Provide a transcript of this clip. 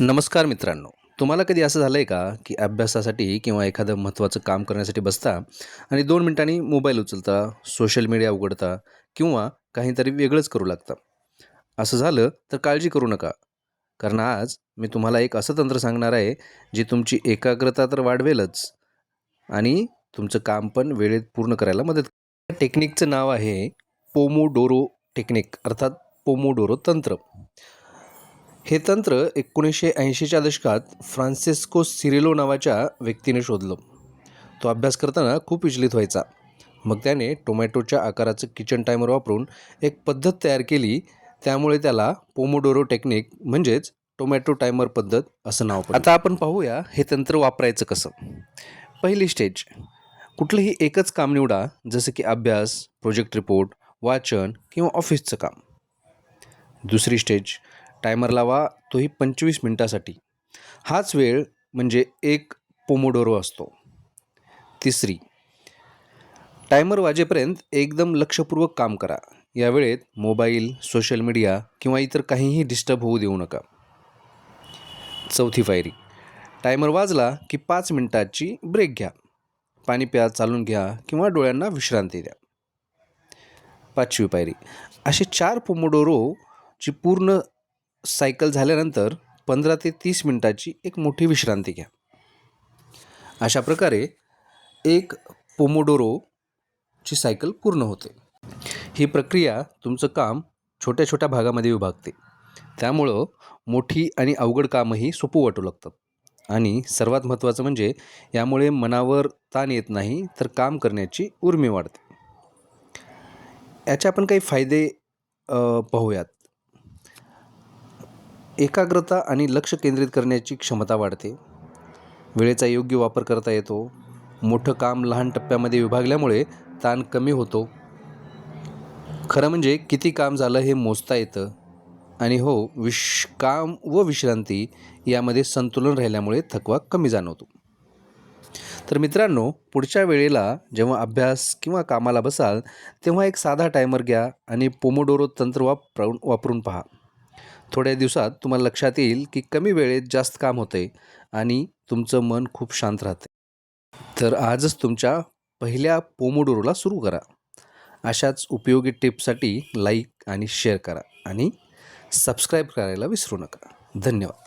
नमस्कार मित्रांनो. तुम्हाला कधी असं झालं आहे का की अभ्यासासाठी किंवा एखादं महत्त्वाचं काम करण्यासाठी बसता आणि दोन मिनिटांनी मोबाईल उचलता सोशल मीडिया उघडता किंवा काहीतरी वेगळंच करू लागता? असं झालं तर काळजी करू नका. कारण आज मी तुम्हाला एक असं तंत्र सांगणार आहे जे तुमची एकाग्रता तर वाढवेलच आणि तुमचं काम पण वेळेत पूर्ण करायला मदत टेक्निकचं नाव आहे पोमोडोरो टेक्निक अर्थात पोमोडोरो तंत्र. हे तंत्र एकोणीसशे ऐंशीच्या दशकात फ्रान्सिस्को सिरिलो नावाच्या व्यक्तीने शोधलं. तो अभ्यास करताना खूप विचलित व्हायचा. मग त्याने टोमॅटोच्या आकाराचं किचन टायमर वापरून एक पद्धत तयार केली त्यामुळे त्याला पोमोडोरो टेक्निक म्हणजेच टोमॅटो टायमर पद्धत असं नाव आता आपण पाहूया हे तंत्र वापरायचं कसं. पहिली स्टेज. कुठलंही एकच काम निवडा जसं की अभ्यास प्रोजेक्ट रिपोर्ट वाचन किंवा ऑफिसचं काम. दुसरी स्टेज. टायमर लावा तोही पंचवीस मिनटासाठी. हाच वेळ म्हणजे एक पोमोडोरो असतो. तिसरी टायमर वाजेपर्यंत एकदम लक्षपूर्वक काम करा. या वेळेत मोबाईल सोशल मीडिया किंवा इतर काहीही डिस्टर्ब होऊ देऊ नका. चौथी पायरी टायमर वाजला की पाच मिनटाची ब्रेक घ्या. पाणी प्या चालून घ्या किंवा डोळ्यांना विश्रांती द्या. पाचवी पायरी असे चार पोमोडोरोची पूर्ण सायकल झाल्यानंतर पंधरा ते तीस मिनटाची एक मोठी विश्रांती घ्या. अशा प्रकारे एक पोमोडोरोची सायकल पूर्ण होते. ही प्रक्रिया तुमचं काम छोट्या छोट्या भागामध्ये विभागते. त्यामुळं मोठी आणि अवघड कामही सोपं वाटू लागतात आणि सर्वात महत्त्वाचं म्हणजे यामुळे मनावर ताण येत नाही तर काम करण्याची उर्मी वाढते. याचे आपण काही फायदे पाहूयात. एकाग्रता आणि लक्ष केंद्रित करण्याची क्षमता वाढते. वेळेचा योग्य वापर करता येतो. मोठं काम लहान टप्प्यामध्ये विभागल्यामुळे ताण कमी होतो. खरं म्हणजे किती काम झालं हे मोजता येतं. आणि हो विश काम व विश्रांती यामध्ये संतुलन राहिल्यामुळे थकवा कमी जाणवतो. तर मित्रांनो पुढच्या वेळेला जेव्हा अभ्यास किंवा कामाला बसाल तेव्हा एक साधा टायमर घ्या आणि पोमोडोरो तंत्र वापरून वापरून पहा. थोड्या दिवसात तुम्हाला लक्षात येईल की कमी वेळेत जास्त काम होते आणि तुमचं मन खूप शांत राहते. तर आजच तुमच्या पहिल्या पोमोडोरोला सुरू करा. अशाच उपयोगी टिप्ससाठी लाईक आणि शेअर करा आणि सबस्क्राईब करायला विसरू नका. धन्यवाद.